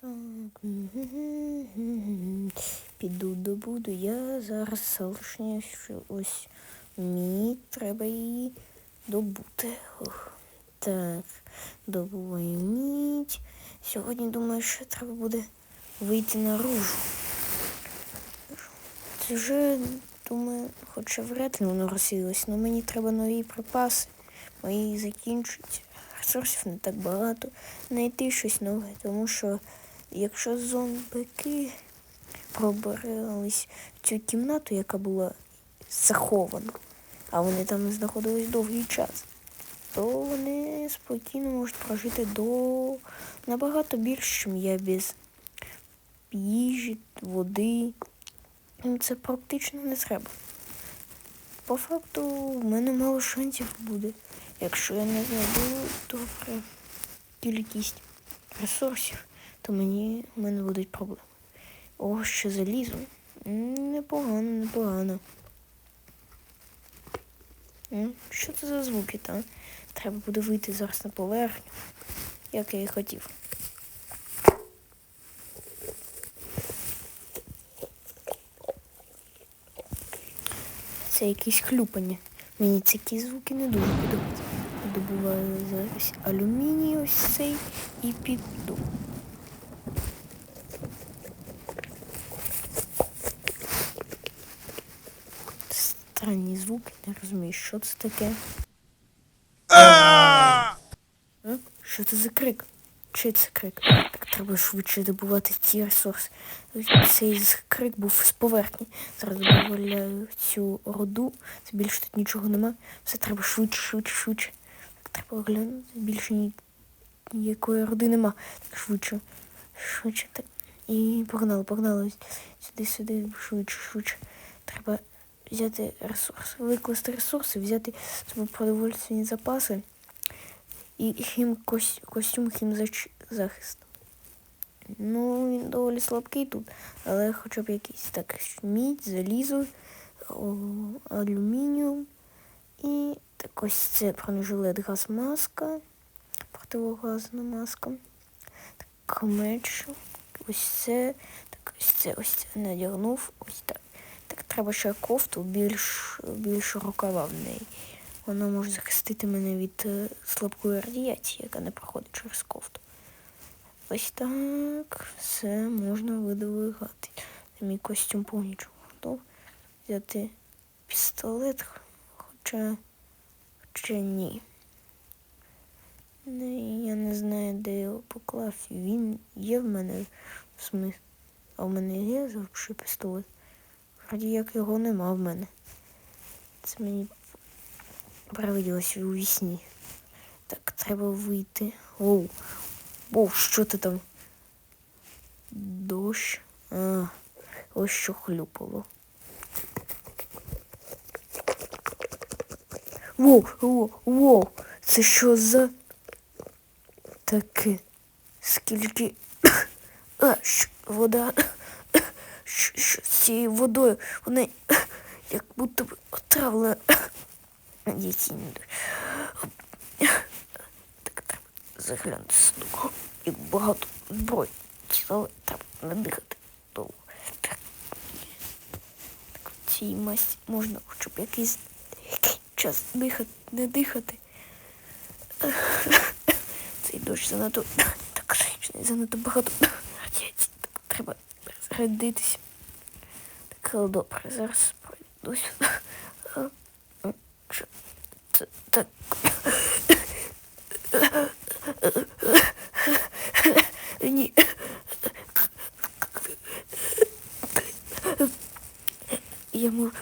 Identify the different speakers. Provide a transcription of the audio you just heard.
Speaker 1: Так. Піду добуду. Я зараз залишня, що ось мені треба її добути. Так, добуваю мідь. Сьогодні думаю, що треба буде вийти наружу. Це вже, думаю, хоча вряд ли воно розсіялось, але мені треба нові припаси. Мої закінчуються. Ресурсів не так багато. Знайти щось нове, тому що якщо зомбики пробирались в цю кімнату, яка була захована, а вони там знаходились довгий час, то вони спокійно можуть прожити до набагато більше, ніж я без їжі, води. Це практично не треба. По факту в мене мало шансів буде, якщо я не знайду добре кількість ресурсів, то мені в мене будуть проблеми. О, що залізо. Непогано, непогано. Що це за звуки там? Треба буде вийти зараз на поверхню, як я і хотів. Це якісь хлюпання. Мені такі звуки не дуже подобаються. Добуваю зараз алюміній ось цей і піду. Странні звуки, не розумію, що це таке. Що це за крик? Чий це крик? Так треба швидше добувати ті ресурси. Цей крик був з поверхні. Зараз добавляю цю роду. Це більше тут нічого нема. Все треба швидше, швидше, швидше. Так треба оглянути. Більше ні, ніякої роди нема. Так швидше. Швидше. Так. І погнали, погнали. Сюди, сюди, швидше, швидше. Треба взяти ресурси, викласти ресурси, взяти собі продовольственні запаси і хім кос, костюм хімзахист. Ну, він доволі слабкий тут, але хоча б якийсь так мідь, залізо, алюмініум і так ось це бронежилет газмаска, противогазна маска, так меч, ось це, так ось це, ось це надягнув, ось так. Так треба ще кофту більш, більш рукава в неї. Вона може захистити мене від е, слабкої радіації, яка не проходить через кофту. Ось так все можна видвигати. Мій костюм повністю готов. Взяти пістолет, хоча, хоча ні. Не, я не знаю, де його поклав. Він є в мене в смислі. А в мене є завжди пістолет. Вроді як його нема в мене. Це мені привиділося у вісні. Так, треба вийти. Оу. Оу, що ти там? Дощ. А, ось що хлюпало. Воу, воу, воу. Це що за таке? Скільки. А, що, вода. Що, що цією водою? Вона як будто б дуже. Так треба заглянути сюди. Як багато зброї. Але треба не дихати довго. Так. Так в цій масті можна хоча б якийсь час дихати, не дихати. Цей дощ занадто так річний, занадто багато. Так треба зарядитися. Так, добре, зараз пройду сюди. А, а, що це так? Ні. Можу